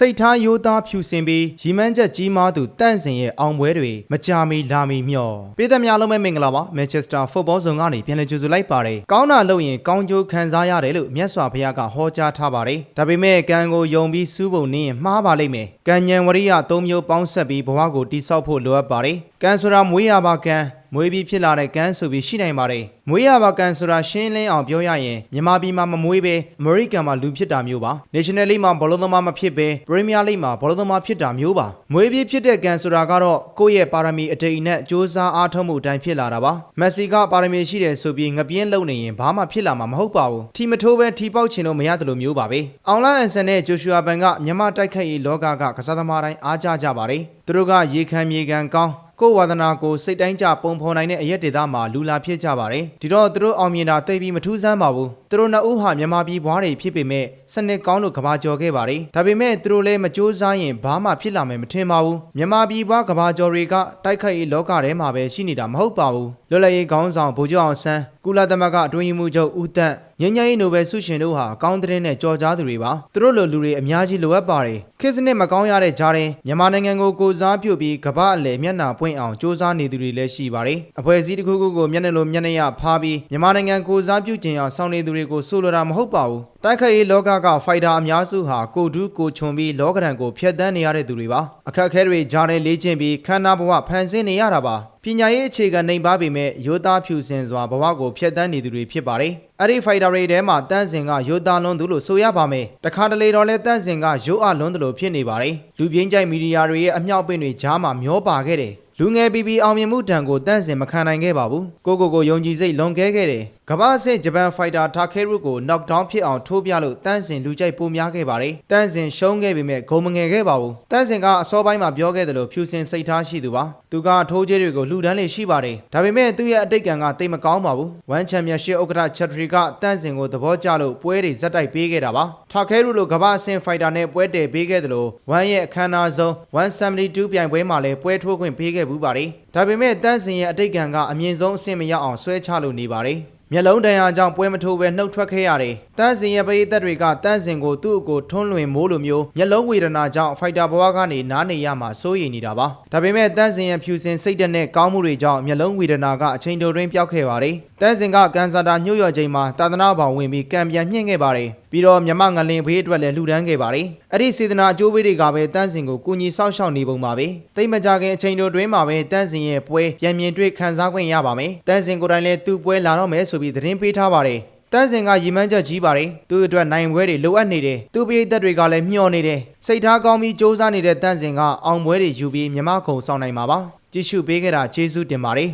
စိတ်ထားရိုးသားဖြူစင်ပြီးရီမန်းချက်ကြီးမားသူတန့်စင်ရဲ့အောင်ပွဲတွေမကြာမီလာမီမျှော်ပြည်သက်များလုံးပဲမင်္ဂလာပါမန်ချက်စတာဖုတ်ဘောဇုံကနေပြန်လည်ကြိုဆိုလိုက်ပါတယ်ကောင်းတာလုပ်ရင်ကောင်းကျိုးခံစားရတယ်လို့မြတ်စွာဘုရားကဟောကြားထားပါတယ်ဒါပေမဲ့ကံကိုယုံပြီးစူးပုံနင်းရင်မှားပါလိမ့်မယ်ကံဉဏ်ဝရိယသုံးမျိုးပေါင်းဆက်ပြီးဘဝကိုတိဆောက်ဖို့လိုအပ်ပါတယ်ကံဆိုတာမွေးရပါကံမွေးပြီးဖြစ်လာတဲ့ကန်းဆိုပြီးရှိနိုင်ပါတယ်။မွေးရပါကန်းဆိုတာရှင်းလင်းအောင်ပြောရရင်မြန်မာပြည်မှာမမွေးပဲအမေရိကန်မှာလူဖြစ်တာမျိုးပါ။ National League မှာဘောလုံးသမားမဖြစ်ပဲ Premier League မှာဘောလုံးသမားဖြစ်တာမျိုးပါ။မွေးပြီးဖြစ်တဲ့ကန်းဆိုတာကတော့ကိုယ့်ရဲ့ပါရမီအတိတ်နဲ့စ조사အားထုတ်မှုအတိုင်းဖြစ်လာတာပါ။မက်ဆီကပါရမီရှိတယ်ဆိုပြီးငပြင်းလုံနေရင်ဘာမှဖြစ်လာမှာမဟုတ်ပါဘူး။ထီမထိုးပဲထီပေါက်ချင်လို့မရတယ်လို့မျိုးပါပဲ။အောင်လာအန်ဆန်နဲ့ဂျိုရှူအာဘန်ကမြန်မာတိုက်ခိုက်ရေးလောကကကစားသမားတိုင်းအားကြကြပါတယ်။သူတို့ကရေခံမြေခံကောင်း ကိုယ်ဝါဒနာကိုစိတ်တိုင်းကြပုံဖော်နိုင်တဲ့အရက်ဒေသမှာလူလာဖြစ်ကြပါတယ်ဒီတော့သူတို့အောင်မြင်တာသိပြီးမထူးဆန်းပါဘူးသူတို့နှစ်ဦးဟာမြန်မာပြည်ဘွားတွေဖြစ်ပေမဲ့စနစ်ကောင်းလို့ကဘာကျော်ခဲ့ပါတယ်ဒါပေမဲ့သူတို့လည်းမကြိုးစားရင်ဘာမှဖြစ်လာမယ်မထင်ပါဘူးမြန်မာပြည်ဘွားကဘာကျော်တွေကတိုက်ခိုက်ရေးလောကထဲမှာပဲရှိနေတာမဟုတ်ပါဘူးလွတ်လပ်ရေးခေါင်းဆောင်ဗိုလ်ချုပ်အောင်ဆန်းကုလသမဂ္ဂအတွင်းရေးမှူးချုပ်ဦးတန့်ငញ្ញရေးနိုဘယ်ဆုရှင်တို့ဟာအကောင်းတဲ့နဲ့ကြော်ကြားသူတွေပါသူတို့လိုလူတွေအများကြီးလိုအပ်ပါတယ်ခေတ်စနစ်မကောင်းရတဲ့ကြားရင်မြန်မာနိုင်ငံကိုကိုစားပြုပြီးကမ္ဘာအလယ်မျက်နှာပွင့်အောင်စ조사နေသူတွေလည်းရှိပါတယ်အဖွဲ့အစည်းတစ်ခုခုကိုမျက်နှာလိုမျက်နှာရဖားပြီးမြန်မာနိုင်ငံကိုစားပြုခြင်းအောင်ဆောင်နေသူတွေ ွေကိုဆိုလိုတာမဟုတ်ပါဘူးတိုက်ခိုက်ရေးလောကကဖိုက်တာအများစုဟာကိုဒူးကိုခြုံပြီးလောကဒဏ်ကိုဖျက်ဆီးနေရတဲ့သူတွေပါအခက်အခဲတွေကြားထဲလေ့ကျင့်ပြီးခန္ဓာဘဝဖန်ဆင်းနေရတာပါပညာရေးအခြေခံနိုင်ပါပေမဲ့ရိုးသားဖြူစင်စွာဘဝကိုဖျက်ဆီးနေသူတွေဖြစ်ပါတယ်အဲ့ဒီဖိုက်တာတွေထဲမှာတန့်စင်ကရိုးသားလွန်းသူလို့ဆိုရပါမယ်တခါတလေတော့လဲတန့်စင်ကရိုးအလွန်းသူလို့ဖြစ်နေပါတယ်လူပြင်းကြိုက်မီဒီယာတွေရဲ့အမြောက်ပင့်တွေကြားမှာမျောပါခဲ့တယ်လူငယ်ပီပီအောင်မြင်မှုတံကိုတန့်စင်မခံနိုင်ခဲ့ပါဘူးကိုကိုကိုယုံကြည်စိတ်လွန်ကဲခဲ့တယ် ကမ္ဘာအဆင့်ဂျပန်ဖိုက်တာတာခဲရုကို knock down ဖြစ်အောင်ထိုးပြလို့တန့်စင်လူကြိုက်ပိုများခဲ့ပါတယ်တန့်စင်ရှုံးခဲ့ပေမဲ့ဂုံမငယ်ခဲ့ပါဘူးတန့်စင်ကအစောပိုင်းမှာပြောခဲ့တယ်လို့ဖြူစင်စိတ်ထားရှိသူပါသူကထိုးချေးတွေကိုလှူဒန်းလေရှိပါတယ်ဒါပေမဲ့သူ့ရဲ့အတိတ်ကံကတိတ်မကောင်းပါဘူးဝမ်ချန်ပီယံရှစ်ဥက္ကဋ္ဌချက်ထရီကတန့်စင်ကိုသဘောကျလို့ပွဲတွေဇက်တိုက်ပေးခဲ့တာပါတာခဲရုလိုကမ္ဘာအဆင့်ဖိုက်တာနဲ့ပွဲတည်ပေးခဲ့တယ်လို့ဝမ်ရဲ့အခမ်းအနားဆုံး172ပြိုင်ပွဲမှာလည်းပွဲထိုးခွင့်ပေးခဲ့ဘူးပါတယ်ဒါပေမဲ့တန့်စင်ရဲ့အတိတ်ကံကအမြင့်ဆုံးအဆင့်မရောက်အောင်ဆွဲချလို့နေပါတယ် မျက်လုံးတန်ရာကြောင့်ပွဲမထိုးပဲနှုတ်ထွက်ခဲ့ရတယ်။တန်းစင်ရဲ့ပရိသတ်တွေကတန်းစင်ကိုသူ့ကိုထွန်းလွင်မိုးလိုမျိုးမျက်လုံးဝေဒနာကြောင့်ဖိုက်တာဘဝကနေနားနေရမှာစိုးရိမ်နေတာပါ။ဒါပေမဲ့တန်းစင်ရဲ့ဖြူစင်စိတ်ဓာတ်နဲ့ကောင်းမှုတွေကြောင့်မျက်လုံးဝေဒနာကအချိန်တိုတွင်းပျောက်ခဲ့ပါတယ်။တန်းစင်ကကန်ဆာတာညှို့ရချိန်မှာတာသနာဘောင်ဝင်ပြီးကံပြန်မြင့်ခဲ့ပါတယ်။ပြီးတော့မြမငလင်ဖေးအတွက်လည်းလှူဒန်းခဲ့ပါတယ်။အဲ့ဒီစေတနာအကျိုးပေးတွေကပဲတန်းစင်ကိုကူညီဆောက်ရှောက်နေပုံပါပဲ။တိတ်မကြခင်အချိန်တိုတွင်းမှာပဲတန်းစင်ရဲ့ပွဲပြန်မြင်တွေ့ခန်းစားခွင့်ရပါမယ်။တန်းစင်ကိုယ်တိုင်လည်းသူ့ပွဲလာတော့မယ်ဆိုပြီးသတင်းပေးထားပါတယ်တန်းစင်ကရီမန်းချက်ကြီးပါတယ်သူ့အတွက်နိုင်ပွဲတွေလိုအပ်နေတယ်သူ့ပိသက်တွေကလည်းမျှော်နေတယ်စိတ်ထားကောင်းပြီးစ조사နေတဲ့တန်းစင်ကအောင်ပွဲတွေယူပြီးမြမကုံဆောင်နိုင်မှာပါကြည့်ရှုပေးကြတာကျေးဇူးတင်ပါတယ်